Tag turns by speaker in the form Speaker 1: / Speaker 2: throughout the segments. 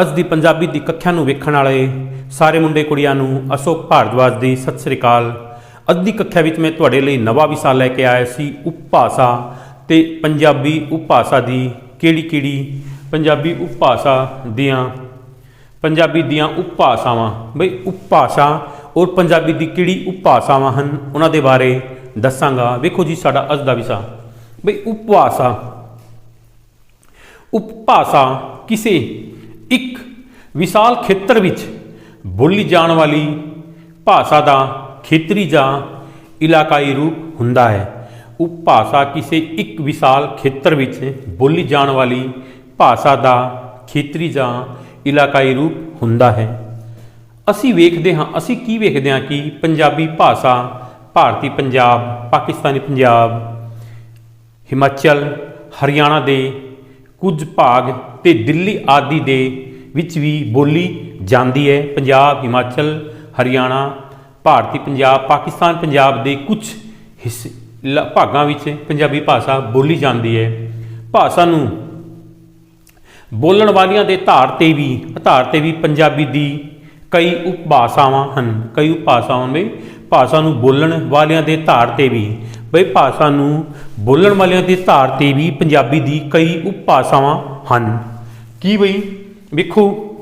Speaker 1: ਅੱਜ ਦੀ ਪੰਜਾਬੀ ਦੀ ਕੱਖਿਆ ਨੂੰ ਵੇਖਣ ਵਾਲੇ ਸਾਰੇ ਮੁੰਡੇ ਕੁੜੀਆਂ ਨੂੰ ਅਸ਼ੋਕ ਭਾਰਦਵਾਜ ਦੀ ਸਤਿ ਸ੍ਰੀ ਅਕਾਲ। ਅੱਜ ਦੀ ਕੱਖਿਆ ਵਿੱਚ ਮੈਂ ਤੁਹਾਡੇ ਲਈ ਨਵਾਂ ਵਿਸ਼ਾ ਲੈ ਕੇ ਆਇਆ ਸੀ, ਉਪਭਾਸ਼ਾ ਤੇ ਪੰਜਾਬੀ ਉਪਭਾਸ਼ਾ ਦੀ ਕਿਹੜੀ ਕਿਹੜੀ ਪੰਜਾਬੀ ਉਪਭਾਸ਼ਾ ਦੀਆਂ, ਪੰਜਾਬੀ ਦੀਆਂ ਉਪਭਾਸ਼ਾਵਾਂ। ਬਈ ਉਪਭਾਸ਼ਾ ਔਰ ਪੰਜਾਬੀ ਦੀ ਕਿਹੜੀ ਉਪਭਾਸ਼ਾਵਾਂ ਹਨ, ਉਹਨਾਂ ਦੇ ਬਾਰੇ ਦੱਸਾਂਗਾ। ਵੇਖੋ ਜੀ ਸਾਡਾ ਅੱਜ ਦਾ ਵਿਸ਼ਾ। ਬਈ ਉਪਭਾਸ਼ਾ। ਉਪਭਾਸ਼ਾ ਕਿਸੇ ਇੱਕ ਵਿਸ਼ਾਲ ਖੇਤਰ ਵਿੱਚ ਬੋਲੀ ਜਾਣ ਵਾਲੀ ਭਾਸ਼ਾ ਦਾ ਖੇਤਰੀ ਜਾਂ ਇਲਾਕਾਈ ਰੂਪ ਹੁੰਦਾ ਹੈ। ਉਪਭਾਸ਼ਾ ਕਿਸੇ ਇੱਕ ਵਿਸ਼ਾਲ ਖੇਤਰ ਵਿੱਚ ਬੋਲੀ ਜਾਣ ਵਾਲੀ ਭਾਸ਼ਾ ਦਾ ਖੇਤਰੀ ਜਾਂ ਇਲਾਕਾਈ ਰੂਪ ਹੁੰਦਾ ਹੈ। ਅਸੀਂ ਵੇਖਦੇ ਹਾਂ, ਅਸੀਂ ਕੀ ਵੇਖਦੇ ਹਾਂ ਕਿ ਪੰਜਾਬੀ ਭਾਸ਼ਾ ਭਾਰਤੀ ਪੰਜਾਬ, ਪਾਕਿਸਤਾਨੀ ਪੰਜਾਬ, ਹਿਮਾਚਲ, ਹਰਿਆਣਾ ਦੇ ਕੁਝ ਭਾਗ ਤੇ ਦਿੱਲੀ ਆਦਿ ਦੇ ਵਿੱਚ ਵੀ ਬੋਲੀ ਜਾਂਦੀ ਹੈ। ਪੰਜਾਬ, ਹਿਮਾਚਲ, ਹਰਿਆਣਾ, ਭਾਰਤੀ ਪੰਜਾਬ, ਪਾਕਿਸਤਾਨ ਪੰਜਾਬ ਦੇ ਕੁਝ ਹਿੱਸੇ ਲ- ਭਾਗਾਂ ਵਿੱਚ ਪੰਜਾਬੀ ਭਾਸ਼ਾ ਬੋਲੀ ਜਾਂਦੀ ਹੈ। ਭਾਸ਼ਾ ਨੂੰ ਬੋਲਣ ਵਾਲਿਆਂ ਦੇ ਧਾਰ ਤੇ ਵੀ ਆਧਾਰ ਤੇ ਵੀ ਪੰਜਾਬੀ ਦੀ ਕਈ ਉਪਭਾਸ਼ਾਵਾਂ ਹਨ। ਕਈ ਉਪਭਾਸ਼ਾਵਾਂ ਵਿੱਚ ਭਾਸ਼ਾ ਨੂੰ ਬੋਲਣ ਵਾਲਿਆਂ ਦੇ ਧਾਰ ਤੇ ਵੀ ਬਈ ਭਾਸ਼ਾ ਨੂੰ ਬੋਲਣ ਵਾਲਿਆਂ ਦੇ ਧਾਰ ਤੇ ਵੀ ਪੰਜਾਬੀ ਦੀ ਕਈ ਉਪਭਾਸ਼ਾਵਾਂ ਹਨ। ਕੀ ਬਈ? ਵੇਖੋ।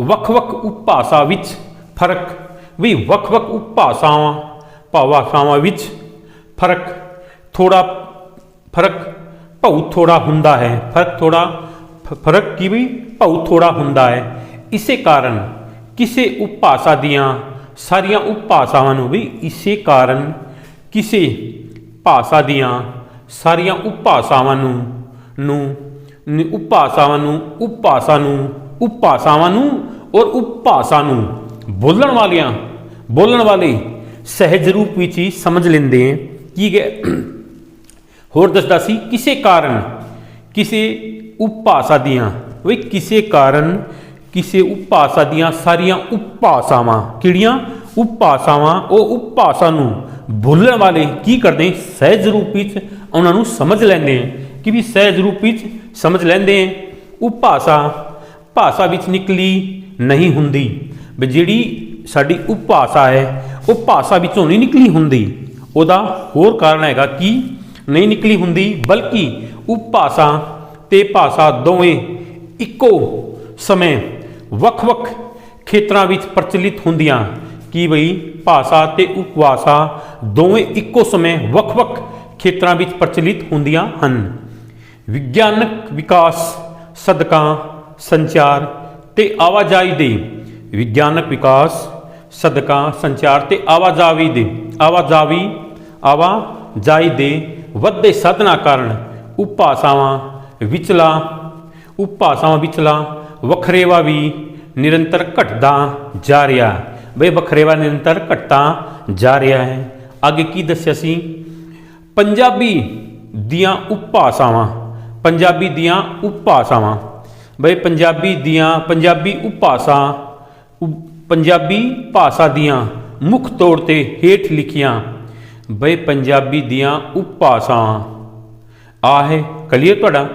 Speaker 1: ਵੱਖ-ਵੱਖ ਉਪਭਾਸ਼ਾ ਵਿੱਚ ਫ਼ਰਕ। ਵੀ ਵੱਖ-ਵੱਖ ਉਪਭਾਸ਼ਾਵਾਂ ਭਾਸ਼ਾਵਾਂ ਵਿੱਚ ਫ਼ਰਕ। ਥੋੜਾ ਫ਼ਰਕ ਭਾਉ ਥੋੜਾ ਹੁੰਦਾ ਹੈ। ਫ਼ਰਕ ਥੋੜਾ ਫ਼ਰਕ ਕੀ ਵੀ ਭਾਉ ਥੋੜਾ ਹੁੰਦਾ ਹੈ। ਇਸੇ ਕਾਰਨ ਕਿਸੇ ਉਪਭਾਸ਼ਾ ਦੀਆਂ ਸਾਰੀਆਂ ਉਪਭਾਸ਼ਾਵਾਂ ਨੂੰ ਵੀ ਇਸੇ ਕਾਰਨ ਕਿਸੇ ਭਾਸ਼ਾ ਦੀਆਂ ਸਾਰੀਆਂ ਉਪਭਾਸ਼ਾਵਾਂ ਨੂੰ ਨੂੰ ਉਪਭਾਸ਼ਾਵਾਂ ਨੂੰ ਉਪਭਾਸ਼ਾ ਨੂੰ ਉਪਭਾਸ਼ਾਵਾਂ ਨੂੰ ਔਰ ਉਪਭਾਸ਼ਾ ਨੂੰ ਬੋਲਣ ਵਾਲਿਆਂ, ਬੋਲਣ ਵਾਲੇ ਸਹਿਜ ਰੂਪ ਵਿੱਚ ਹੀ ਸਮਝ ਲੈਂਦੇ ਹੈ। ਕੀ ਗਏ ਹੋਰ ਦੱਸਦਾ ਸੀ, ਕਿਸੇ ਕਾਰਨ, ਕਿਸੇ ਉਪਭਾਸ਼ਾ ਦੀਆਂ ਵੀ ਕਿਸੇ ਕਾਰਨ ਕਿਸੇ ਉਪਭਾਸ਼ਾ ਦੀਆਂ ਸਾਰੀਆਂ ਉਪਭਾਸ਼ਾਵਾਂ ਕਿਹੜੀਆਂ? ਉਪਭਾਸ਼ਾਵਾਂ, ਉਹ ਉਪਭਾਸ਼ਾ ਨੂੰ ਬੋਲਣ ਵਾਲੇ ਕੀ ਕਰਦੇ? ਸਹਿਜ ਰੂਪ ਵਿੱਚ ਉਹਨਾਂ ਨੂੰ ਸਮਝ ਲੈਂਦੇ ਹੈ ਕਿ ਵੀ ਸਹਿਜ ਰੂਪ ਵਿੱਚ ਸਮਝ ਲੈਂਦੇ ਹੈ ਉਪਭਾਸ਼ਾ, ਭਾਸ਼ਾ ਵਿੱਚ ਨਿਕਲੀ ਨਹੀਂ ਹੁੰਦੀ। ਵੀ ਜਿਹੜੀ ਸਾਡੀ ਉਪਭਾਸ਼ਾ ਹੈ, ਉਹ ਭਾਸ਼ਾ ਵਿੱਚੋਂ ਨਹੀਂ ਨਿਕਲੀ ਹੁੰਦੀ। ਉਹਦਾ ਹੋਰ ਕਾਰਨ ਹੈਗਾ ਕਿ ਨਹੀਂ ਨਿਕਲੀ ਹੁੰਦੀ, ਬਲਕਿ ਉਪਭਾਸ਼ਾ ਤੇ ਭਾਸ਼ਾ ਦੋਵੇਂ ਇੱਕੋ ਸਮੇਂ ਵੱਖ-ਵੱਖ ਖੇਤਰਾਂ ਵਿੱਚ ਪ੍ਰਚਲਿਤ ਹੁੰਦੀਆਂ ਕੀ ਬਈ ਭਾਸ਼ਾ ਤੇ ਉਪਭਾਸ਼ਾ ਦੋਵੇਂ ਇੱਕੋ ਸਮੇਂ ਵੱਖ-ਵੱਖ ਖੇਤਰਾਂ ਵਿੱਚ ਪ੍ਰਚਲਿਤ ਹੁੰਦੀਆਂ ਹਨ। ਵਿਗਿਆਨਕ ਵਿਕਾਸ, ਸਦਕਾ, ਸੰਚਾਰ ਤੇ ਆਵਾਜਾਈ ਦੇ ਵਿਗਿਆਨਕ ਵਿਕਾਸ, ਸਦਕਾ, ਸੰਚਾਰ ਤੇ ਆਵਾਜਾਈ ਦੇ ਆਵਾਜਾਈ ਆਵਾਜਾਈ ਦੇ ਵੱਧਦੇ ਸਾਧਨਾਂ ਕਾਰਨ ਉਪਭਾਸ਼ਾਵਾਂ, ਵਿਚਲਾ ਉਪਭਾਸ਼ਾਵਾਂ ਵਿਚਲਾ, ਵਖਰੇਵਾ ਵੀ ਨਿਰੰਤਰ ਘਟਦਾ ਜਾ ਰਿਹਾ ਬਈ ਵਖਰੇਵਾ ਨਿਰੰਤਰ ਘਟਦਾ ਜਾ ਰਿਹਾ ਹੈ। ਅੱਗੇ ਕੀ ਦੱਸਿਆ ਸੀ? ਪੰਜਾਬੀ ਦੀਆਂ ਉਪਭਾਸ਼ਾਵਾਂ ਪੰਜਾਬੀ ਦੀਆਂ ਉਪਭਾਸ਼ਾਵਾਂ ਬਈ ਪੰਜਾਬੀ ਦੀਆਂ, ਪੰਜਾਬੀ ਉਪਭਾਸ਼ਾ ਉ- ਪੰਜਾਬੀ ਭਾਸ਼ਾ ਦੀਆਂ ਮੁੱਖ ਤੌਰ ਤੇ ਹੇਠ ਲਿਖੀਆਂ। ਬਈ ਪੰਜਾਬੀ ਦੀਆਂ ਉਪਭਾਸ਼ਾਵਾਂ ਆ ਹੈ, ਕਲੀਅਰ ਤੁਹਾਡਾ?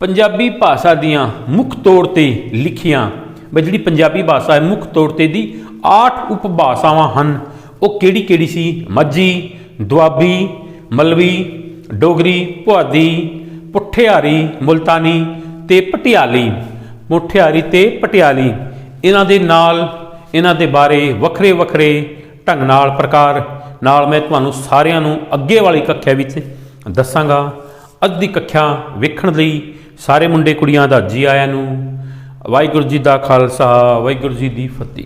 Speaker 1: ਪੰਜਾਬੀ ਭਾਸ਼ਾ ਦੀਆਂ ਮੁੱਖ ਤੌਰ ਤੇ ਲਿਖੀਆਂ, ਬਈ ਜਿਹੜੀ ਪੰਜਾਬੀ ਭਾਸ਼ਾ ਹੈ, ਮੁੱਖ ਤੌਰ ਤੇ ਦੀ 8 ਉਪਭਾਸ਼ਾਵਾਂ ਹਨ। ਉਹ ਕਿਹੜੀ ਕਿਹੜੀ ਸੀ? ਮੱਝੀ, ਦੁਆਬੀ, ਮਲਵੀ, ਡੋਗਰੀ, ਪੁਆਧੀ, ਪੁੱਠਿਆਰੀ, ਮੁਲਤਾਨੀ ਤੇ ਪਟਿਆਲੀ। ਮੁੱਠਿਆਰੀ ਤੇ ਪਟਿਆਲੀ। ਇਹਨਾਂ ਦੇ ਨਾਲ, ਇਹਨਾਂ ਦੇ ਬਾਰੇ ਵੱਖਰੇ ਵੱਖਰੇ ਢੰਗ ਨਾਲ ਪ੍ਰਕਾਰ। ਨਾਲ ਮੈਂ ਤੁਹਾਨੂੰ ਸਾਰਿਆਂ ਨੂੰ ਅੱਗੇ ਵਾਲੀ ਕੱਖਿਆ ਵਿੱਚ ਦੱਸਾਂਗਾ। ਅੱਜ ਦੀ ਕੱਖਿਆ ਵੇਖਣ ਲਈ ਸਾਰੇ ਮੁੰਡੇ ਕੁੜੀਆਂ ਦਾ ਜੀ ਆਇਆਂ ਨੂੰ। ਵਾਹਿਗੁਰੂ ਜੀ ਦਾ ਖਾਲਸਾ, ਵਾਹਿਗੁਰੂ ਜੀ ਦੀ ਫਤਿਹ।